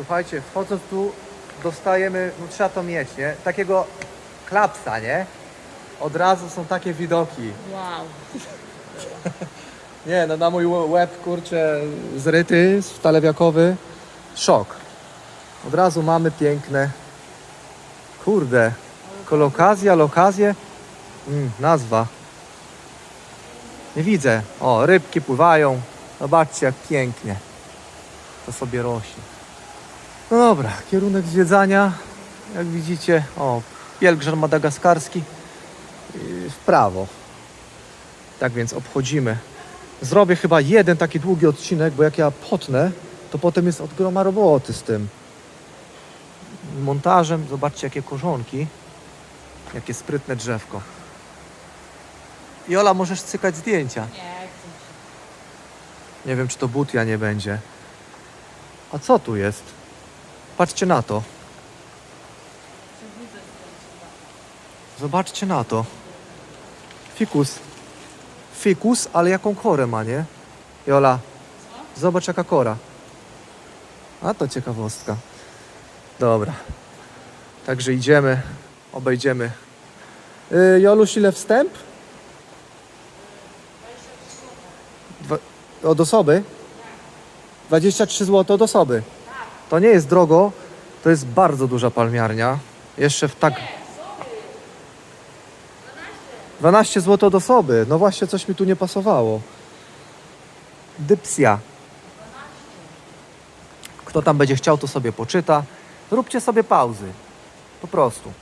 Słuchajcie, wchodząc tu dostajemy, no trzeba to mieć, nie? Takiego klapsa, nie? Od razu są takie widoki. Wow. Nie, no na mój łeb, kurczę, zryty, stalewiakowy, szok. Od razu mamy piękne, kurde, kolokazja, lokazje, mm, nazwa. Nie widzę. O, rybki pływają. Zobaczcie, jak pięknie to sobie rośnie. No dobra, kierunek zwiedzania, jak widzicie, o, pielgrzym madagaskarski w prawo. Tak więc obchodzimy Zrobię chyba jeden taki długi odcinek, bo jak ja potnę, to potem jest od groma roboty z tym montażem. Zobaczcie, jakie korzonki, jakie sprytne drzewko. Jola, możesz cykać zdjęcia. Nie chcę się. Nie wiem, czy to butia nie będzie. A co tu jest? Patrzcie na to. Zobaczcie na to. Fikus. Fikus, ale jaką korę ma, nie? Jola, zobacz jaka kora. A to ciekawostka. Dobra. Także idziemy, obejdziemy. Yy, Joluś, ile wstęp? Dwa, od osoby? 23 zł od osoby. To nie jest drogo, to jest bardzo duża palmiarnia. Jeszcze w tak 12 zł od osoby. No właśnie, coś mi tu nie pasowało. Dypsja. Kto tam będzie chciał, to sobie poczyta. Róbcie sobie pauzy. Po prostu.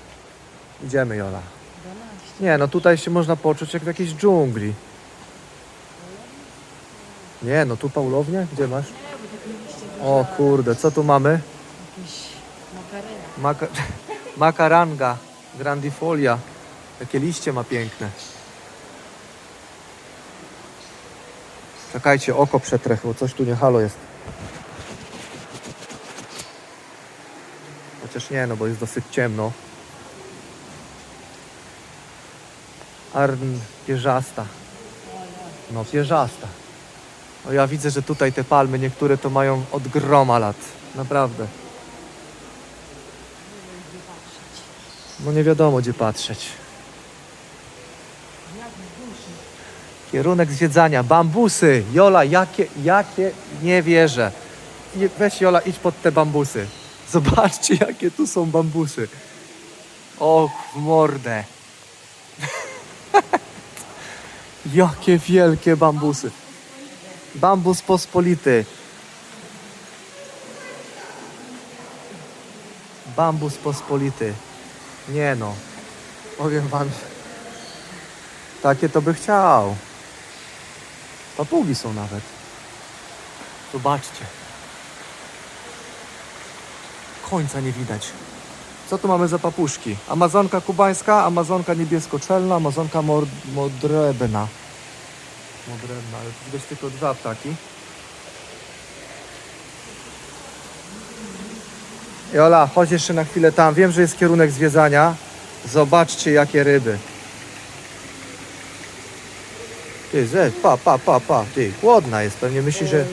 Idziemy, Jola. 12. Nie, no tutaj się można poczuć jak w jakiejś dżungli. Nie, no tu Paulownia? Gdzie masz? O kurde, co tu mamy? Maka makaranga grandifolia. Jakie liście ma piękne. Czekajcie, oko przetrę, bo coś tu nie halo jest. Chociaż nie, no bo jest dosyć ciemno. Arn pierzasta. No pierzasta. O, ja widzę, że tutaj te palmy, niektóre to mają od groma lat. Naprawdę. No nie wiadomo gdzie patrzeć. Kierunek zwiedzania, bambusy. Jola, jakie, jakie, nie wierzę. Weź Jola, idź pod te bambusy. Zobaczcie, jakie tu są bambusy. Och, w mordę. jakie wielkie bambusy. Bambus pospolity. Bambus pospolity. Nie no. Powiem wam, takie to by chciał. Papugi są nawet. Zobaczcie. Końca nie widać. Co tu mamy za papuszki? Amazonka kubańska, amazonka niebiesko-czelna, amazonka mor-. Modrebna, ale tu widać tylko dwa ptaki. Jola, chodź jeszcze na chwilę tam. Wiem, że jest kierunek zwiedzania. Zobaczcie, jakie ryby. Ty, ze, pa, pa, pa, pa, ty, głodna jest, pewnie myśli, że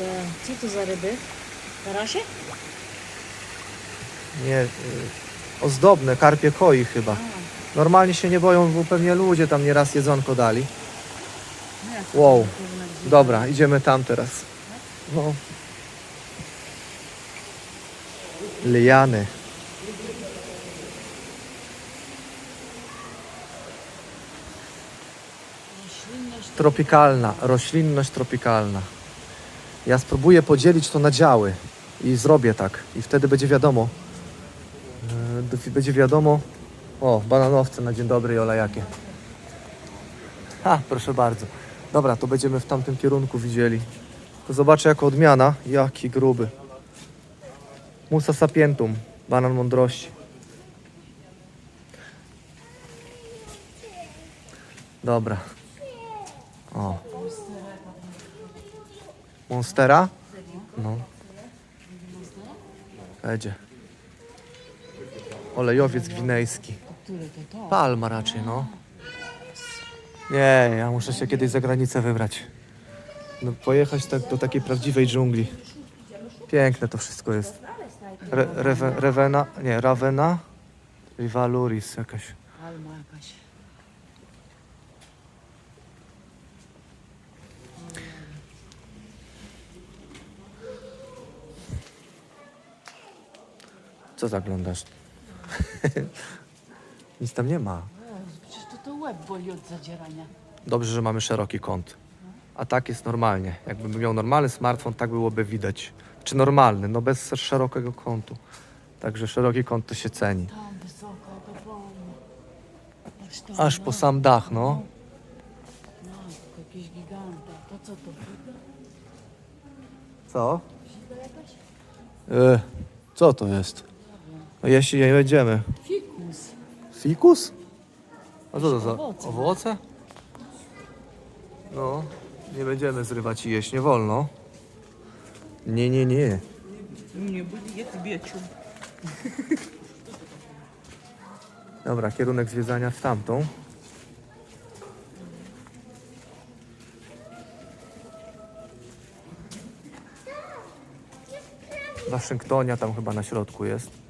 Co to za ryby? Tarasie? nie, y, ozdobne, karpie koi chyba. Normalnie się nie boją, bo pewnie ludzie tam nieraz jedzonko dali. Wow. Dobra, idziemy tam teraz. No. Liany. Tropikalna, roślinność tropikalna. Ja spróbuję podzielić to na działy i zrobię tak. I wtedy będzie wiadomo. Do- Będzie wiadomo. O, bananowce na dzień dobry, Jola, jakie. Ha, proszę bardzo. Dobra, to będziemy w tamtym kierunku widzieli. To zobaczę jako odmiana. Jaki gruby. Musa sapientum, banan mądrości. Dobra. O. Monstera? No. Będzie. Olejowiec gwinejski. Palma raczej, no. Nie, ja muszę się kiedyś za granicę wybrać. No, pojechać tak do takiej prawdziwej dżungli. Piękne to wszystko jest. Re, rewe, rewena, nie, Ravena. Rivaluris jakaś. Alma jakaś. Co zaglądasz? Nic tam nie ma. O, Przecież to, to łeb boli od zadzierania. Dobrze, że mamy szeroki kąt. A tak jest normalnie. Jakbym miał normalny smartfon, tak byłoby widać. Czy normalny? No bez szerokiego kątu. Także szeroki kąt to się ceni. Tam wysoko. Aż, po sam dach, no. No, to jakiś giganta. To co to? Figa? Co? Figa jakaś? E, co to jest? No jeśli nie będziemy. Fikus. Fikus? A co to za owoce? No, nie będziemy zrywać i jeść, nie wolno. Nie, nie, nie. Nie będzie, ja ty wieczór. Dobra, kierunek zwiedzania w tamtą. Waszyngtonia tam chyba na środku jest.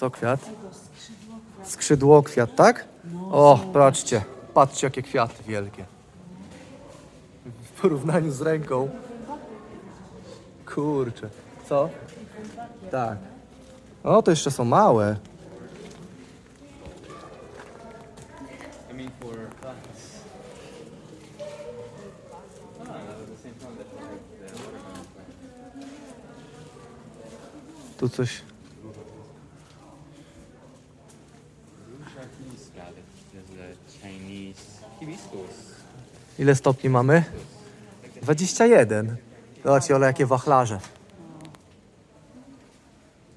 Co kwiat? Skrzydło kwiat, tak? O, patrzcie, patrzcie jakie kwiaty wielkie. W porównaniu z ręką. Kurczę. Co? Tak. O, to jeszcze są małe. I mean, Ile stopni mamy? 21. Zobaczcie, ale jakie wachlarze.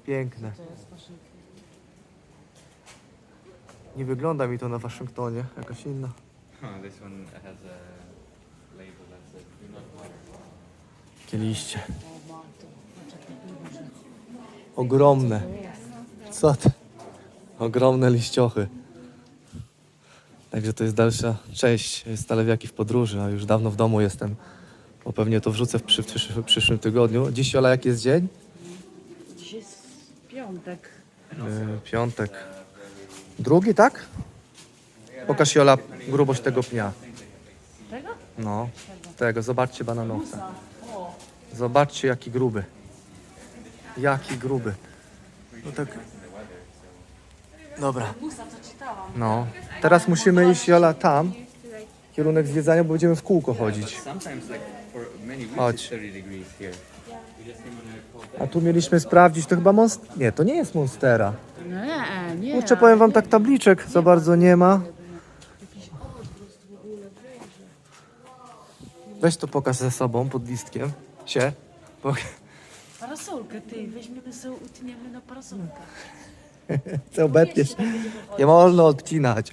Piękne. Nie wygląda mi to na Waszyngtonie. Jakaś inna. Huh, this one has a label that says do not water. Jakie liście. O, ma to. Patrz, jakie duże. Ogromne. Co to? Ogromne liściochy. Także to jest dalsza część Stalewiaki w podróży, a już dawno w domu jestem. Bo pewnie to wrzucę w, przy, w, przysz- w przyszłym tygodniu. Dziś, Ola, jaki jest dzień? Dzisiaj jest piątek. Yy, piątek. Drugi, tak? Pokaż Jola grubość tego pnia. Tego? No, tego. Zobaczcie bananowca. O, Zobaczcie, jaki gruby. Jaki gruby. No tak. Dobra. co czytałam. No. Teraz musimy iść, Jola, tam. Kierunek zwiedzania, bo będziemy w kółko chodzić. Chodź. it's 30 degrees here. We just came on a tu mieliśmy sprawdzić, to chyba Monst... Nie, to nie jest Monstera. Nie, nie. Kurczę, powiem wam, tak tabliczek za bardzo nie ma. Weź to pokaż ze sobą pod listkiem. Sie. Pok- Parasolkę, ty, weźmiemy sobie, utniemy na parasolkę. Co obetniesz? Nie wolno odcinać.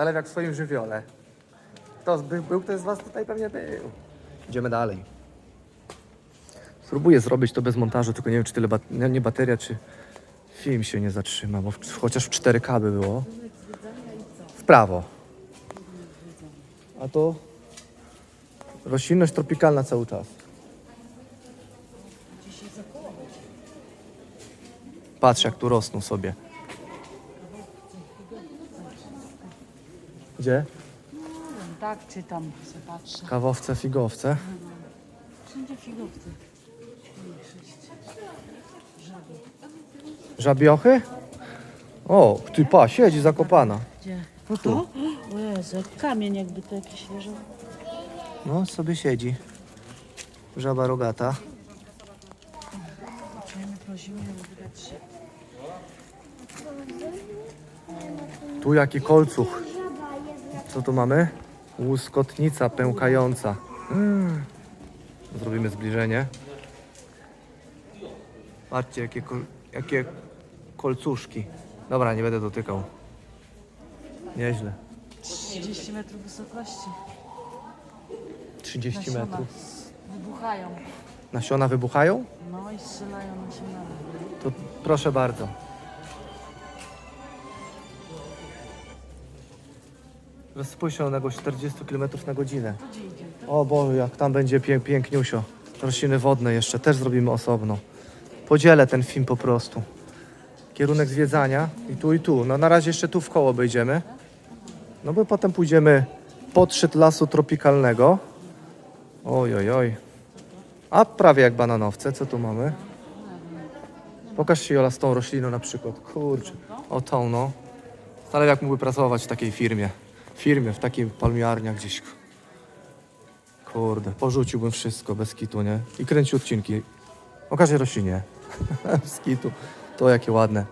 Stalew jak w swoim żywiole. Kto był, był ktoś z was tutaj pewnie był. Idziemy dalej. Spróbuję zrobić to bez montażu, tylko nie wiem, czy tyle bat- nie, nie bateria, czy film się nie zatrzyma, bo w, chociaż w 4K by było. W prawo. A to roślinność tropikalna cały czas. Patrz, jak tu rosną sobie. Gdzie? Tak, czytam, zobaczę. Kawowce, figowce. Wszędzie figowce. Większość. Żaby. Żabiochy? O, ty pa, siedzi zakopana. Gdzie? Po to? O Jezu, jak kamień jakby to jakiś leżał. No, sobie siedzi. Żaba rogata. Prosimy się. Tu jaki kolcuch. Co tu mamy? Łuskotnica pękająca. Mm. Zrobimy zbliżenie. Patrzcie, jakie, kol, jakie kolcuszki. Dobra, nie będę dotykał. Nieźle. 30 metrów wysokości. 30 Nasiona metrów. Wybuchają. Nasiona wybuchają? No i strzelają nasionami. To proszę bardzo. Rozpuszczonego 40 km na godzinę. O Boże, jak tam będzie pięk, piękniusio. Rośliny wodne jeszcze, też zrobimy osobno. Podzielę ten film po prostu. Kierunek zwiedzania i tu i tu. No na razie jeszcze tu w koło obejdziemy. No bo potem pójdziemy pod szczyt lasu tropikalnego. Oj, oj, oj. A prawie jak bananowce, co tu mamy? Pokaż się Jola z tą rośliną na przykład. Kurczę, o tą no. Ale jak mógłby pracować w takiej firmie? Firmie, w takiej palmiarnia gdzieś. Kurde, porzuciłbym wszystko bez kitu, nie? I kręci odcinki. O każdej roślinie. bez kitu. To jakie ładne.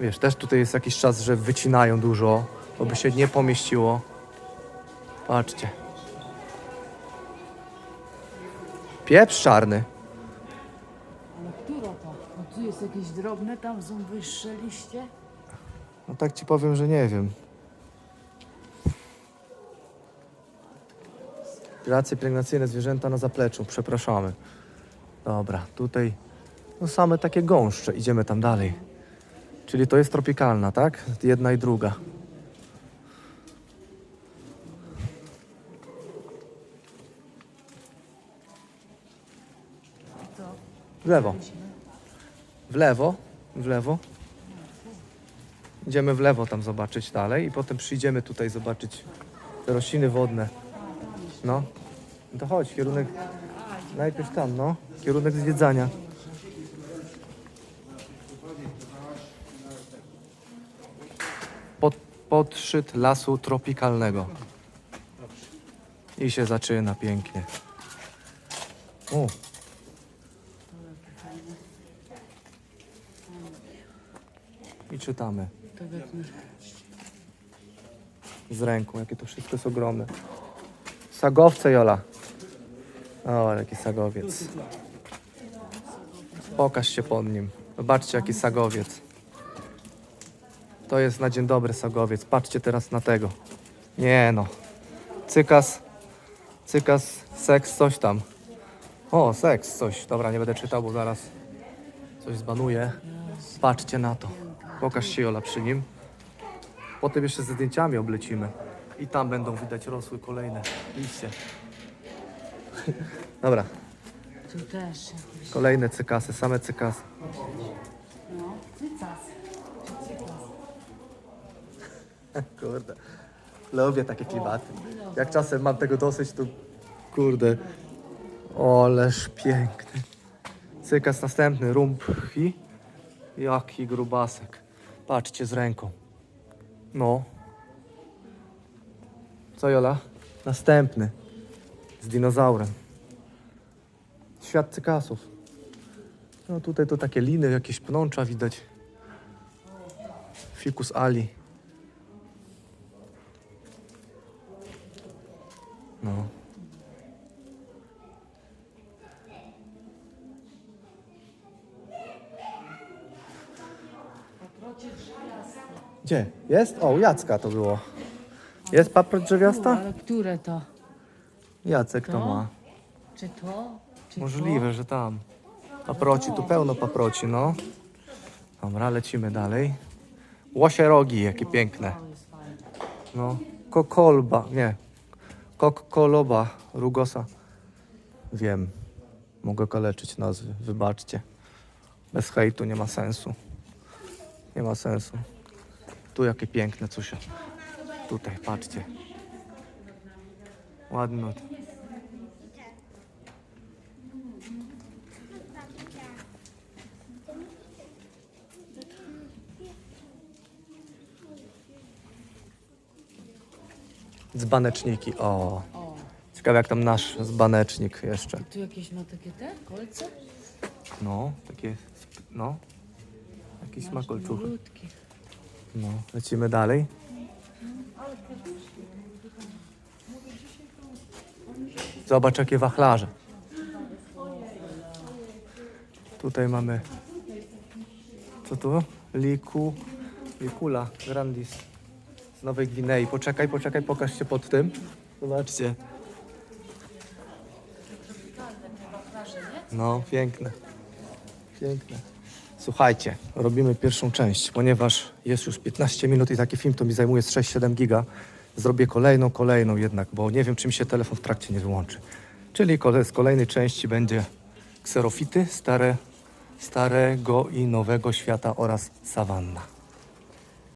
Wiesz, też tutaj jest jakiś czas, że wycinają dużo, bo by się nie pomieściło. Patrzcie. Pieprz czarny. Ale która to? No tu jest jakieś drobne, tam są wyższe liście. No tak ci powiem, że nie wiem. Racje pielęgnacyjne zwierzęta na zapleczu, przepraszamy. Dobra, tutaj no same takie gąszcze, idziemy tam dalej. Czyli to jest tropikalna, tak? Jedna i druga. W lewo. W lewo, w lewo. Idziemy w lewo tam zobaczyć dalej i potem przyjdziemy tutaj zobaczyć te rośliny wodne. No. No To chodź, kierunek. Najpierw tam, no. Kierunek zwiedzania. Pod, podszczyt lasu tropikalnego. I się zaczyna pięknie. I czytamy. To z ręką, jakie to wszystko jest ogromne. Sagowce, Jola. O, jaki sagowiec. Pokaż się pod nim. Zobaczcie, jaki sagowiec. To jest na dzień dobry sagowiec. Patrzcie teraz na tego. Nie no. Cykas, cykas, seks, coś tam. O, seks, coś. Dobra, nie będę czytał, bo zaraz coś zbanuję. Patrzcie na to. Pokaż się, Jola, przy nim. Potem jeszcze ze zdjęciami oblecimy. I tam będą widać rosły kolejne liście. Dobra, Tu też kolejne cykasy, same cykasy. No, cycas. Kurde, lubię takie klimaty. Jak czasem mam tego dosyć, to kurde, oleż piękny. Cykas następny, rumphi. Jaki grubasek. Patrzcie z ręką. No. Co Jola? Następny. Z dinozaurem. Świat cykasów. No tutaj to takie liny, jakieś pnącza widać. Ficus ali. No. Gdzie? Jest? O, u Jacka to było. Jest paproć Tu, drzewiasta? ale które to? Jacek to ma. Czy to? Czy Możliwe, że tam. Paproci, tu pełno paproci, no. Dobra, lecimy dalej. Łosie rogi, jakie piękne. No. Kokolba, nie. Kokkoloba rugosa. Wiem. Mogę kaleczyć nazwy, wybaczcie. Bez hejtu nie ma sensu. Nie ma sensu. Tu jakie piękne cusie. Tutaj, patrzcie. Ładno. Dzbaneczniki, o. O, Ciekawe jak tam nasz zbanecznik jeszcze. tu jakieś ma takie te kolce? No, takie, sp- no. Jakiś ma kolczuchy. Malutkie. No, lecimy dalej. Zobacz jakie wachlarze. Tutaj mamy, co tu? Liku, Likula grandis z Nowej Gwinei. Poczekaj, poczekaj, pokaż się pod tym. Zobaczcie. No, piękne. Piękne. Słuchajcie, robimy pierwszą część, ponieważ jest już 15 minut i taki film to mi zajmuje z 6-7 giga. Zrobię kolejną, kolejną jednak, bo nie wiem, czy mi się telefon w trakcie nie wyłączy. Czyli z kolejnej części będzie kserofity, stare, starego i nowego świata oraz sawanna.